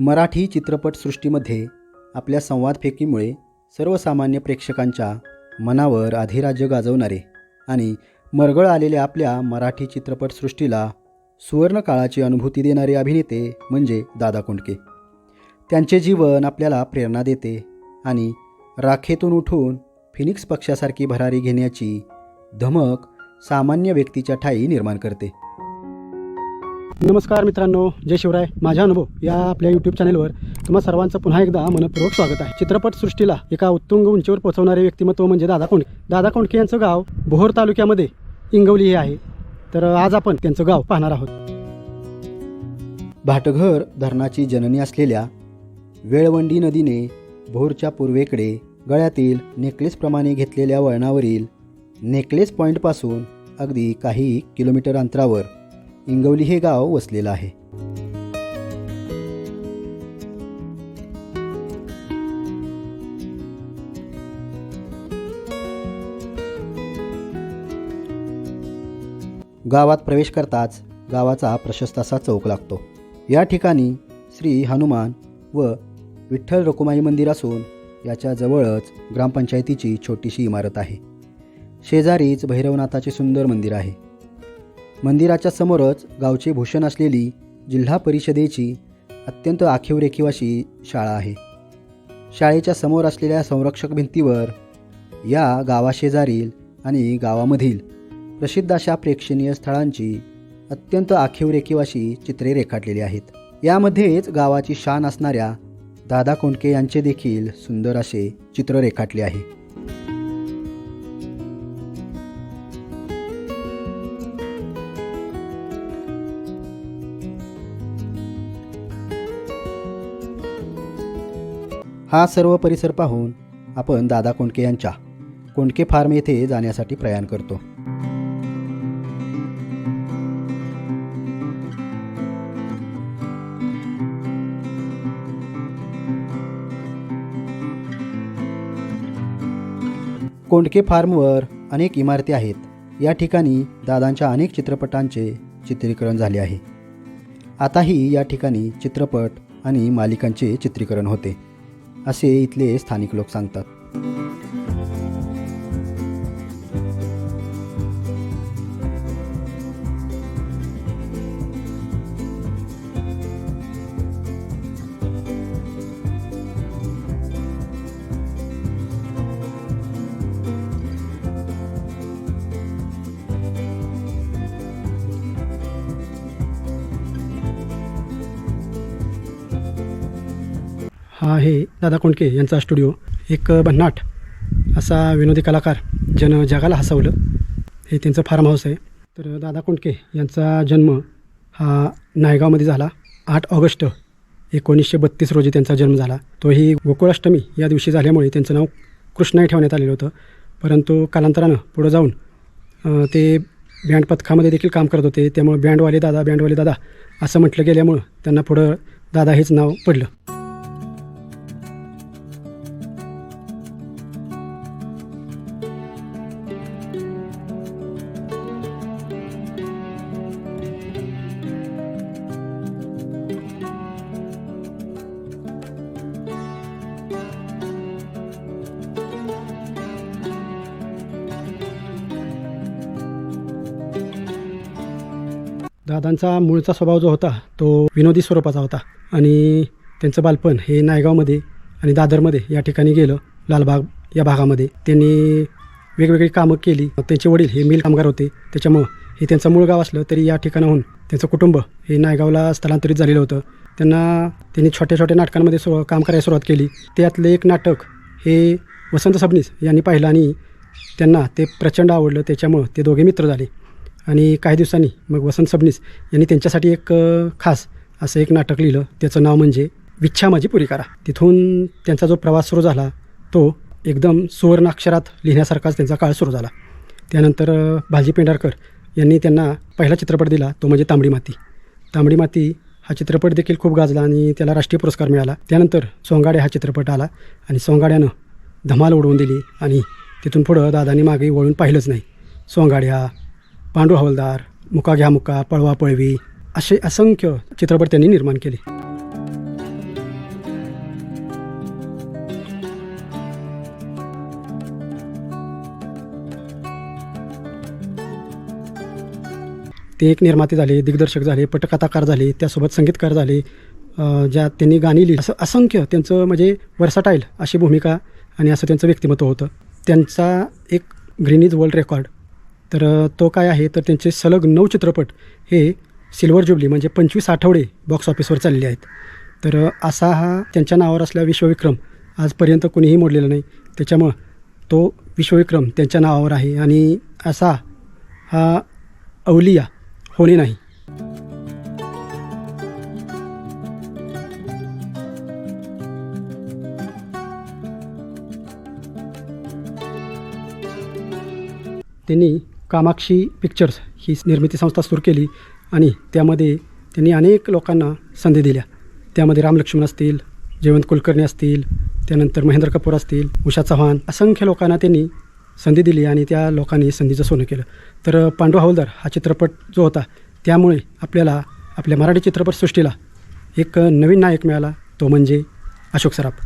मराठी चित्रपटसृष्टीमध्ये आपल्या संवादफेकीमुळे सर्वसामान्य प्रेक्षकांच्या मनावर अधिराज्य गाजवणारे आणि मरगळ आलेल्या आपल्या मराठी चित्रपटसृष्टीला सुवर्णकाळाची अनुभूती देणारे अभिनेते म्हणजे दादा कोंडके. त्यांचे जीवन आपल्याला प्रेरणा देते आणि राखेतून उठून फिनिक्स पक्षासारखी भरारी घेण्याची धमक सामान्य व्यक्तीच्या ठाई निर्माण करते. नमस्कार मित्रांनो जय शिवराय. माझा अनुभव या आपल्या यूट्यूब चॅनलवर तुम्हा सर्वांचं पुन्हा एकदा मनपूर्वक स्वागत आहे. चित्रपटसृष्टीला एका उत्तुंग उंचीवर पोहोचवणारे व्यक्तिमत्व म्हणजे दादा कोंडके. दादा कोंडके यांचं गाव बोहोर तालुक्यामध्ये इंगवली हे आहे. तर आज आपण त्यांचं गाव पाहणार आहोत. भाटघर धरणाची जननी असलेल्या वेळवंडी नदीने भोरच्या पूर्वेकडे गळ्यातील नेकलेसप्रमाणे घेतलेल्या वळणावरील नेकलेस पॉईंटपासून अगदी काही किलोमीटर अंतरावर इंगवली हे गाव वसलेलं आहे. गावात प्रवेश करताच गावाचा प्रशस्त असा चौक लागतो. या ठिकाणी श्री हनुमान व विठ्ठल रकुमाई मंदिर असून याच्या जवळच ग्रामपंचायतीची छोटीशी इमारत आहे. शेजारीच भैरवनाथाचे सुंदर मंदिर आहे. मंदिराच्या समोरच गावचे भूषण असलेली जिल्हा परिषदेची अत्यंत आखीव रेखीव अशी शाळा आहे. शाळेच्या समोर असलेल्या संरक्षक भिंतीवर या गावाशेजारील आणि गावामधील प्रसिद्ध अशा प्रेक्षणीय स्थळांची अत्यंत आखीव रेखीव अशी चित्रे रेखाटलेली आहेत. यामध्येच गावाची शान असणाऱ्या दादा कोंडके यांचे देखील सुंदर असे चित्र रेखाटले आहे. हा सर्व परिसर पाहून आपण दादा कोंडके यांच्या कोंडके फार्म येथे जाण्यासाठी प्रयाण करतो. कोंडके फार्मवर अनेक इमारती आहेत. या ठिकाणी दादांच्या अनेक चित्रपटांचे चित्रीकरण झाले आहे. आताही या ठिकाणी चित्रपट आणि मालिकांचे चित्रीकरण होते. असे इथले स्थानिक लोक सांगतात. हा आहे दादा कोंडके यांचा स्टुडिओ. एक भन्नाट असा विनोदी कलाकार जन जगाला हसवलं हे त्यांचं फार्म हाऊस आहे. तर दादा कोंडके यांचा जन्म हा नायगावमध्ये झाला. आठ ऑगस्ट एकोणीसशे बत्तीस रोजी त्यांचा जन्म झाला. तोही गोकुळाष्टमी या दिवशी झाल्यामुळे त्यांचं नाव कृष्णाई ठेवण्यात आलेलं होतं. परंतु कालांतरानं पुढं जाऊन ते बँड पथकामध्ये देखील काम करत होते. त्यामुळे बँडवाले दादा बँडवाले दादा असं म्हटलं गेल्यामुळं त्यांना पुढं दादा हेच नाव पडलं. दादांचा मूळचा स्वभाव जो होता तो विनोदी स्वरूपाचा होता. आणि त्यांचं बालपण हे नायगावमध्ये आणि दादरमध्ये या ठिकाणी गेलं लालबाग या भागामध्ये. त्यांनी वेगवेगळी कामं केली. त्यांचे वडील हे मिल कामगार होते. त्याच्यामुळं हे त्यांचं मूळ गाव असलं तरी या ठिकाणाहून त्यांचं कुटुंब हे नायगावला स्थलांतरित झालेलं होतं. त्यांना त्यांनी छोट्या छोट्या नाटकांमध्ये सुरू काम करायला सुरुवात केली. त्यातलं एक नाटक हे वसंत सबनीस यांनी पाहिलं आणि त्यांना ते प्रचंड आवडलं. त्याच्यामुळं ते दोघे मित्र झाले. आणि काही दिवसांनी मग वसंत सबनीस यांनी त्यांच्यासाठी एक खास असं एक नाटक लिहिलं. त्याचं नाव म्हणजे विच्छा माझी पुरी करा. तिथून त्यांचा जो प्रवास सुरू झाला तो एकदम सुवर्ण अक्षरात लिहिण्यासारखाच त्यांचा काळ सुरू झाला. त्यानंतर भाजी भालजी पेंढारकर यांनी त्यांना पहिला चित्रपट दिला तो म्हणजे तांबडी माती. तांबडी माती हा चित्रपट देखील खूप गाजला आणि त्याला राष्ट्रीय पुरस्कार मिळाला. त्यानंतर सोंगाडे हा चित्रपट आला आणि सोंगाड्यानं धमाल उडवून दिली आणि तिथून पुढं दादानी मागे वळून पाहिलंच नाही. सोंगाड्या पांडू हवलदार मुका घ्या मुका पळवा पळवी असे असंख्य चित्रपट त्यांनी निर्माण केले. ते एक निर्माते झाले दिग्दर्शक झाले पटकथाकार झाले त्यासोबत संगीतकार झाले ज्या त्यांनी गाणी लिहिली. असं असंख्य त्यांचं म्हणजे वर्साटाईल अशी भूमिका आणि असं त्यांचं व्यक्तिमत्व होतं. त्यांचा एक ग्रीनीज वर्ल्ड रेकॉर्ड तर तो काय आहे? तर त्यांचे सलग नऊ चित्रपट हे सिल्वर जुबली म्हणजे पंचवीस आठवडे बॉक्स ऑफिसवर चालले आहेत. तर असा हा त्यांच्या नावावर असलेला विश्वविक्रम आजपर्यंत कोणीही मोडलेला नाही. त्याच्यामुळं तो विश्वविक्रम त्यांच्या नावावर आहे आणि असा हा अवलिया होणे नाही. त्यांनी कामाक्षी पिक्चर्स ही निर्मिती संस्था सुरू केली आणि त्यामध्ये त्यांनी अनेक लोकांना संधी दिल्या. त्यामध्ये रामलक्ष्मण असतील जयवंत कुलकर्णी असतील त्यानंतर महेंद्र कपूर असतील उषा चव्हाण असंख्य लोकांना त्यांनी संधी दिली आणि त्या लोकांनी संधीचं सोनं केलं. तर पांडू हौलदार हा चित्रपट जो होता त्यामुळे आपल्याला आपल्या मराठी चित्रपटसृष्टीला एक नवीन नायक मिळाला तो म्हणजे अशोक सराफ.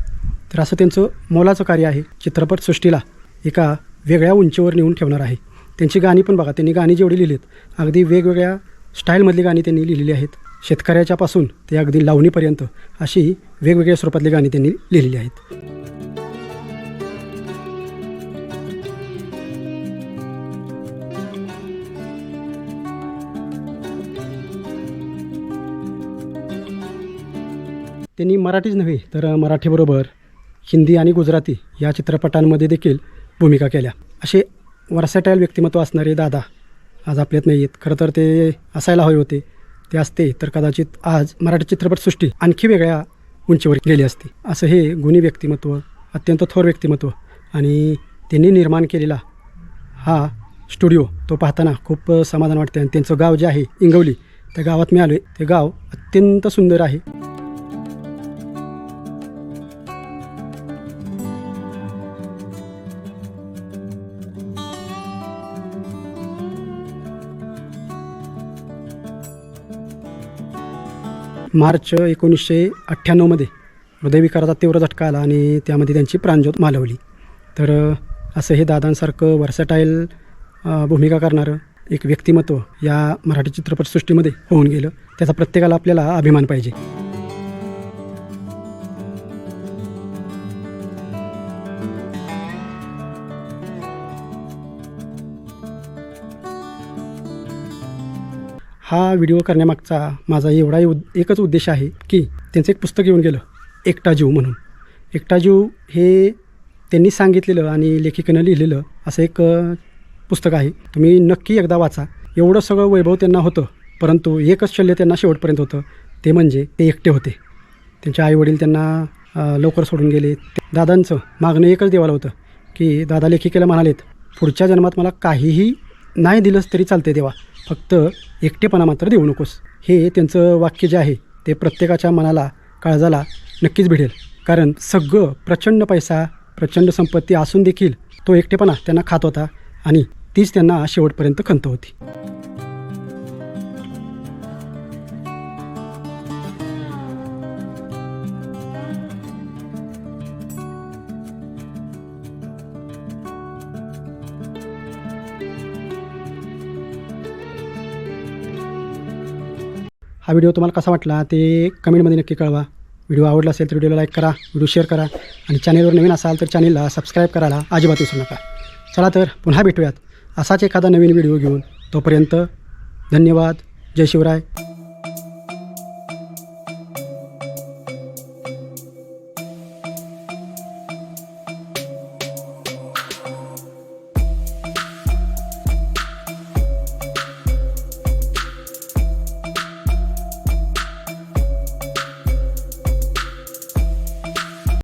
तर असं त्यांचं मोलाचं कार्य आहे. चित्रपटसृष्टीला एका वेगळ्या उंचीवर नेऊन ठेवणार आहे. त्यांची गाणी पण बघा त्यांनी गाणी जेवढी लिहिलीत अगदी वेगवेगळ्या स्टाईलमधली गाणी त्यांनी लिहिलेली आहेत. शेतकऱ्याच्यापासून ते अगदी लावणीपर्यंत अशी वेगवेगळ्या स्वरूपातली गाणी त्यांनी लिहिलेली आहेत. त्यांनी मराठीच नव्हे तर मराठीबरोबर हिंदी आणि गुजराती या चित्रपटांमध्ये देखील भूमिका केल्या. असे वर्सॅटाईल व्यक्तिमत्व असणारे दादा आज आपल्यात नाही आहेत खरं तर ते असायला हवे होते. ते असते तर कदाचित आज मराठी चित्रपटसृष्टी आणखी वेगळ्या उंचीवर गेली असती. असं हे गुणी व्यक्तिमत्व अत्यंत थोर व्यक्तिमत्व आणि त्यांनी निर्माण केलेला हा स्टुडिओ तो पाहताना खूप समाधान वाटते आणि त्यांचं गाव जे आहे इंगवली त्या गावात मी आलो आहे ते गाव अत्यंत सुंदर आहे. मार्च एकोणीसशे अठ्ठ्याण्णवमध्ये हृदयविकाराचा तीव्र झटका आला आणि त्यामध्ये त्यांची प्राणज्योत मालवली. तर असं हे दादांसारखं वर्सटाईल भूमिका करणारं एक व्यक्तिमत्व या मराठी चित्रपटसृष्टीमध्ये होऊन गेलं. त्याचा प्रत्येकाला आपल्याला अभिमान पाहिजे. हा व्हिडिओ करण्यामागचा माझा एवढा उद एकच उद्देश आहे की त्यांचं एक पुस्तक येऊन गेलं एकटा जीव म्हणून. एकटा जीव हे त्यांनी सांगितलेलं आणि लेखिकेनं लिहिलेलं असं एक पुस्तक आहे. तुम्ही नक्की एकदा वाचा. एवढं सगळं वैभव त्यांना होतं परंतु एकच शल्य त्यांना शेवटपर्यंत होतं ते म्हणजे ते एकटे होते. त्यांचे आईवडील त्यांना लवकर सोडून गेले. दादांचं मागणं एकच देवाला होतं की दादा लेखिकेला म्हणालेत पुढच्या जन्मात मला काहीही नाही दिलंच तरी चालते देवा. फक्त एकटेपणा मात्र देऊ नकोस. हे त्यांचं वाक्य जे आहे ते प्रत्येकाच्या मनाला काळजाला नक्कीच भिडेल. कारण सगळं प्रचंड पैसा प्रचंड संपत्ती असून देखील तो एकटेपणा त्यांना खात होता आणि तीच त्यांना शेवटपर्यंत खंत होती. हा व्हिडिओ तुम्हाला कसा वाटला ते कमेंटमध्ये नक्की कळवा. व्हिडिओ आवडला असेल तर व्हिडिओला लाईक करा व्हिडिओ शेअर करा आणि चॅनेलवर नवीन असाल तर चॅनेलला सबस्क्राईब करायला अजिबात विसरू नका. चला तर पुन्हा भेटूयात असाच एखादा नवीन व्हिडिओ घेऊन. तोपर्यंत धन्यवाद. जय शिवराय.